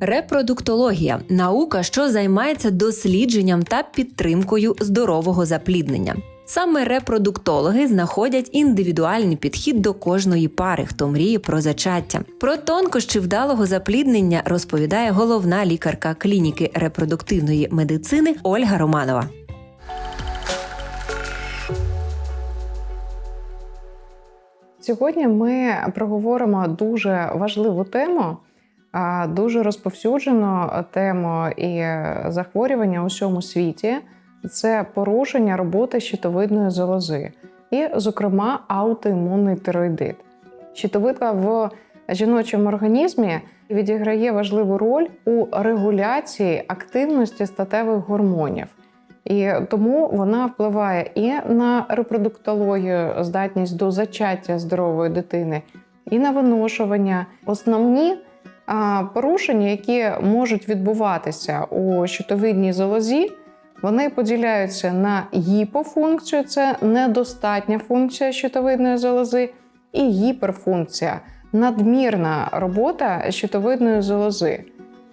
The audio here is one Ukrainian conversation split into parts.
Репродуктологія наука, що займається дослідженням та підтримкою здорового запліднення. Саме репродуктологи знаходять індивідуальний підхід до кожної пари, хто мріє про зачаття. Про тонкощі вдалого запліднення розповідає головна лікарка клініки репродуктивної медицини Ольга Романова. Сьогодні ми проговоримо дуже важливу тему, дуже розповсюджену тему і захворювання у всьому світі. Це порушення роботи щитовидної залози, і, зокрема, аутоімунний тироїдит. Щитовидка в жіночому організмі відіграє важливу роль у регуляції активності статевих гормонів. І тому вона впливає і на репродуктологію, здатність до зачаття здорової дитини, і на виношування. Основні порушення, які можуть відбуватися у щитовидній залозі, вони поділяються на гіпофункцію, це недостатня функція щитовидної залози, і гіперфункція надмірна робота щитовидної залози.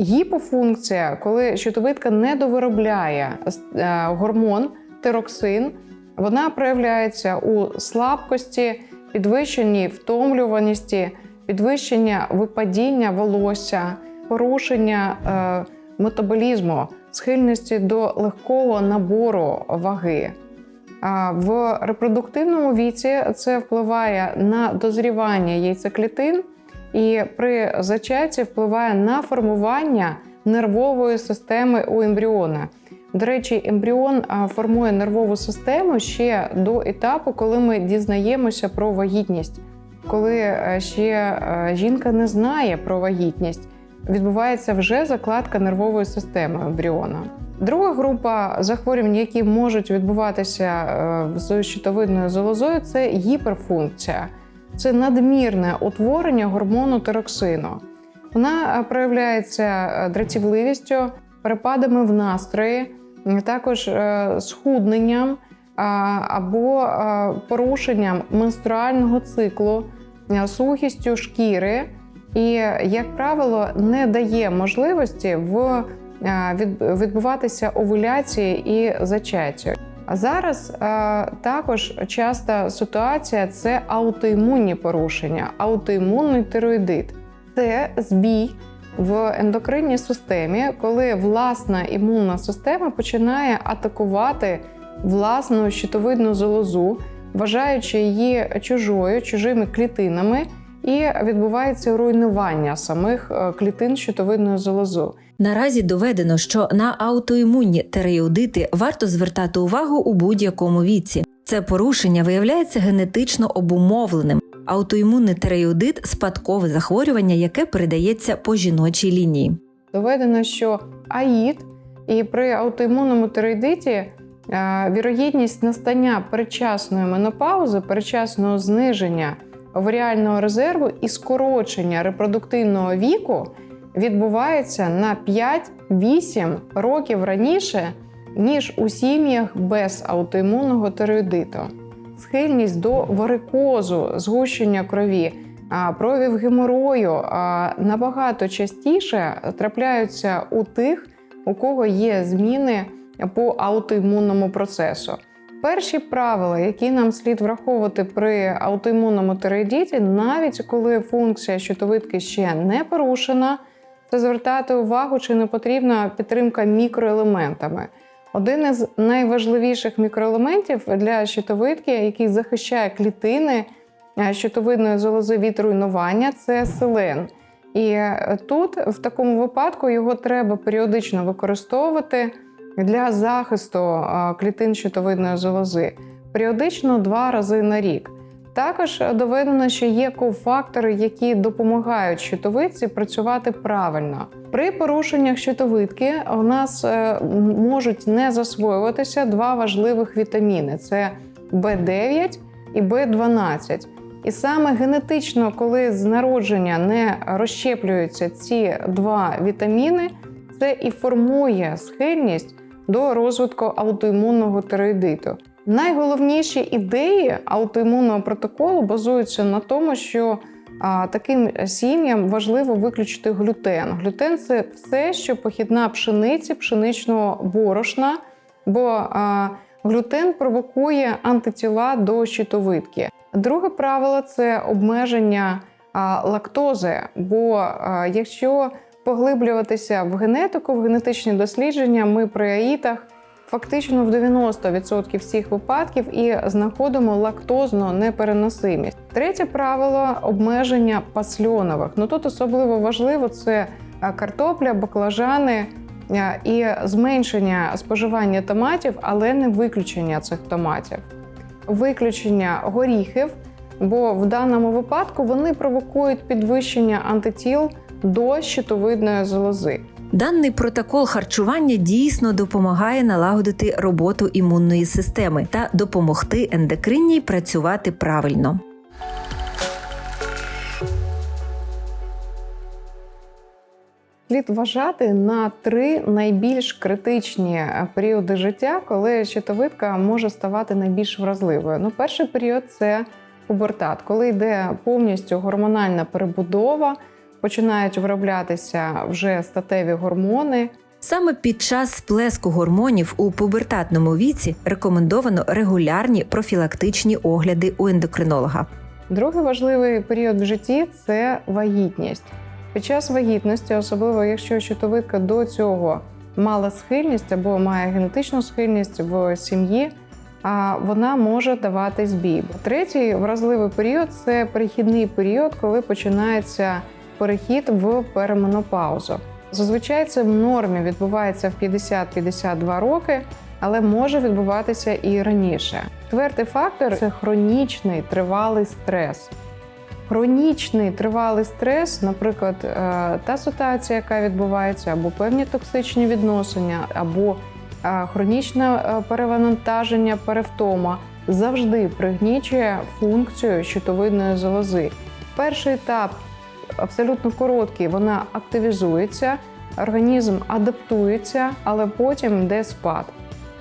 Гіпофункція, коли щитовидка не довиробляє е, гормон тироксин, вона проявляється у слабкості, підвищенні втомлюваності, підвищення випадіння волосся, порушення е, метаболізму, схильності до легкого набору ваги. В репродуктивному віці це впливає на дозрівання яйцеклітин і при зачатті впливає на формування нервової системи у ембріона. До речі, ембріон формує нервову систему ще до етапу, коли ми дізнаємося про вагітність, коли е, ще е, жінка не знає про вагітність. Відбувається вже закладка нервової системи ембріона. Друга група захворювань, які можуть відбуватися е, з щитовидною залозою, це гіперфункція це надмірне утворення гормону тироксину. Вона е, проявляється е, дратівливістю, перепадами в настрої, також схудненням або порушенням менструального циклу, сухістю шкіри, і, як правило, не дає можливості в відбуватися овуляції і зачаттю. А зараз е, також часта ситуація це аутоімунні порушення, аутоімунний тироїдит. Це збій в ендокринній системі, коли власна імунна система починає атакувати власну щитовидну залозу, вважаючи її чужою, чужими клітинами, і відбувається руйнування самих е, клітин щитовидної залозу. Наразі доведено, що на аутоімунні тереїдити варто звертати увагу у будь-якому віці. Це порушення виявляється генетично обумовленим. Аутоімунний тереїдит – спадкове захворювання, яке передається по жіночій лінії. Доведено, що АІД і при аутоімунному тереїдиті е, вірогідність настання передчасної менопаузи, передчасного зниження оваріального резерву і скорочення репродуктивного віку відбувається на 5-8 років раніше, ніж у сім'ях без аутоімунного тироїдиту. Схильність до варикозу, згущення крові, провів геморою набагато частіше трапляються у тих, у кого є зміни по аутоімунному процесу. Перші правила, які нам слід враховувати при аутоімунному тироїдіті, навіть коли функція щитовидки ще не порушена, це звертати увагу, чи не потрібна підтримка мікроелементами. Один із найважливіших мікроелементів для щитовидки, який захищає клітини е, щитовидної залози від руйнування, це селен. І е, тут, в такому випадку, його треба періодично використовувати для захисту клітин щитовидної залози періодично два рази на рік. Також доведено, що є кофактори, які допомагають щитовидці працювати правильно. При порушеннях щитовидки у нас е, можуть не засвоюватися два важливих вітаміни: це В9 і В12. І саме генетично, коли з народження не розщеплюються ці два вітаміни, це і формує схильність до розвитку аутоімунного тироїдиту. Найголовніші ідеї аутоімунного протоколу базуються на тому, що а, таким сім'ям важливо виключити глютен. Глютен це все, що похідна пшениці, пшеничного борошна, бо а, глютен провокує антитіла до щитовидки. Друге правило це обмеження а, лактози. Бо а, якщо поглиблюватися в генетику, в генетичні дослідження, ми при аїтах фактично в 90% всіх випадків і знаходимо лактозну непереносимість. Третє правило обмеження пасльонових. Ну тут особливо важливо це картопля, баклажани. І зменшення споживання томатів, але не виключення цих томатів, виключення горіхів, бо в даному випадку вони провокують підвищення антитіл до щитовидної залози. Даний протокол харчування дійсно допомагає налагодити роботу імунної системи та допомогти ендокринній працювати правильно. Слід вважати на три найбільш критичні е, періоди життя, коли щитовидка може ставати найбільш вразливою. Ну, перший період це пубертат, коли йде повністю гормональна перебудова, починають вироблятися вже статеві гормони. Саме під час сплеску гормонів у пубертатному віці рекомендовано регулярні профілактичні огляди у ендокринолога. Другий важливий період в житті це вагітність. Під час вагітності, особливо якщо щитовидка до цього мала схильність або має генетичну схильність в сім'ї, вона може давати збій. Третій вразливий період це перехідний період, коли починається перехід в переменопаузу. Зазвичай це в нормі відбувається в 50-52 роки, але може відбуватися і раніше. Четвертий фактор це хронічний тривалий стрес. Хронічний тривалий стрес, наприклад, е, та ситуація, яка відбувається, або певні токсичні відносини, або е, хронічне е, перевантаження, перевтома, завжди пригнічує функцію щитовидної залози. Перший етап абсолютно короткий, вона активізується, організм адаптується, але потім йде спад.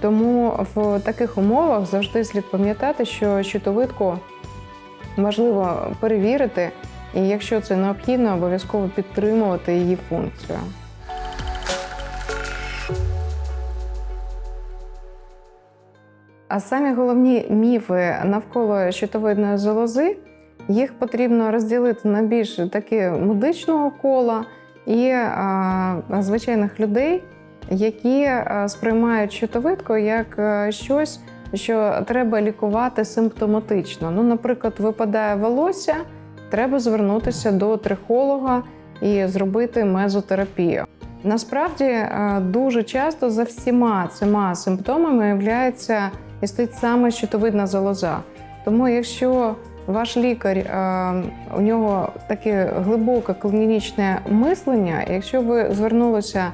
Тому в таких умовах завжди слід пам'ятати, що щитовидку важливо перевірити, і якщо це необхідно, обов'язково підтримувати її функцію. А самі головні міфи навколо щитовидної залози їх потрібно розділити на більш таки медичного кола і а, звичайних людей, які а, сприймають щитовидку як а, щось, що треба лікувати симптоматично. Ну, наприклад, випадає волосся, треба звернутися до трихолога і зробити мезотерапію. Насправді е, дуже часто за всіма цими симптомами являється і стоїть саме щитовидна залоза. Тому, якщо ваш лікар е, у нього таке глибоке клінічне мислення, якщо ви звернулися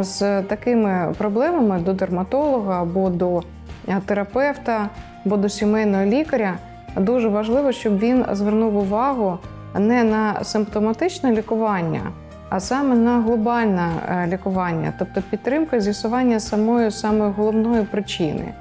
з такими проблемами до дерматолога або до е, терапевта, або до сімейного лікаря, дуже важливо, щоб він звернув увагу не на симптоматичне лікування, а саме на глобальне е, лікування, тобто підтримка з'ясування самої самої головної причини.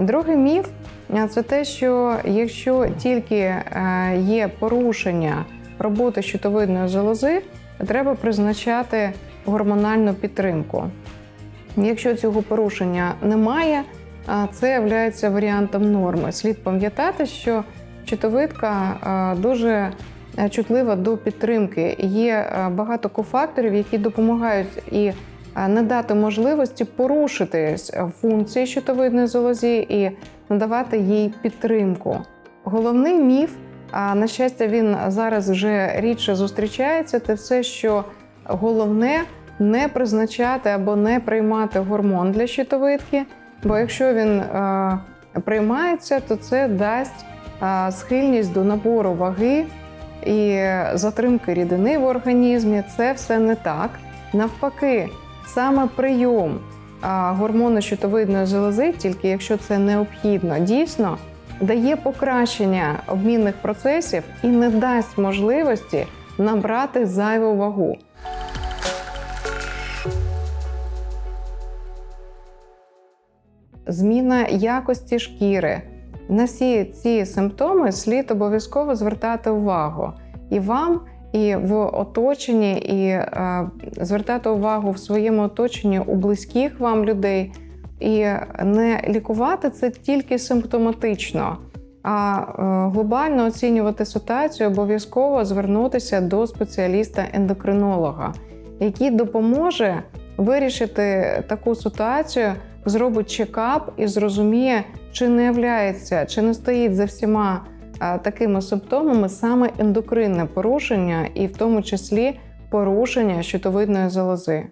Другий міф це те, що якщо тільки е, є порушення роботи щитовидної залози, треба призначати гормональну підтримку. Якщо цього порушення немає, це є варіантом норми. Слід пам'ятати, що щитовидка е, дуже е, чутлива до підтримки. Є багато кофакторів, які допомагають і е, не дати можливості порушити функції щитовидної залозі і надавати їй підтримку. Головний міф, а на щастя, він зараз вже рідше зустрічається, це все, що головне не призначати або не приймати гормон для щитовидки, бо якщо він е, приймається, то це дасть е, схильність до набору ваги і затримки рідини в організмі. Це все не так. Навпаки, саме прийом гормону щитовидної залози, тільки якщо це необхідно, дійсно дає покращення обмінних процесів і не дасть можливості набрати зайву вагу. зміна якості шкіри. На всі ці симптоми слід обов'язково звертати увагу і вам, і в оточенні, і е, звертати увагу в своєму оточенні у близьких вам людей, і не лікувати це тільки симптоматично, а е, глобально оцінювати ситуацію, обов'язково звернутися до спеціаліста-ендокринолога, який допоможе вирішити таку ситуацію, зробить чекап і зрозуміє, чи не являється, чи не стоїть за всіма такими симптомами саме ендокринне порушення, і в тому числі порушення щитовидної залози.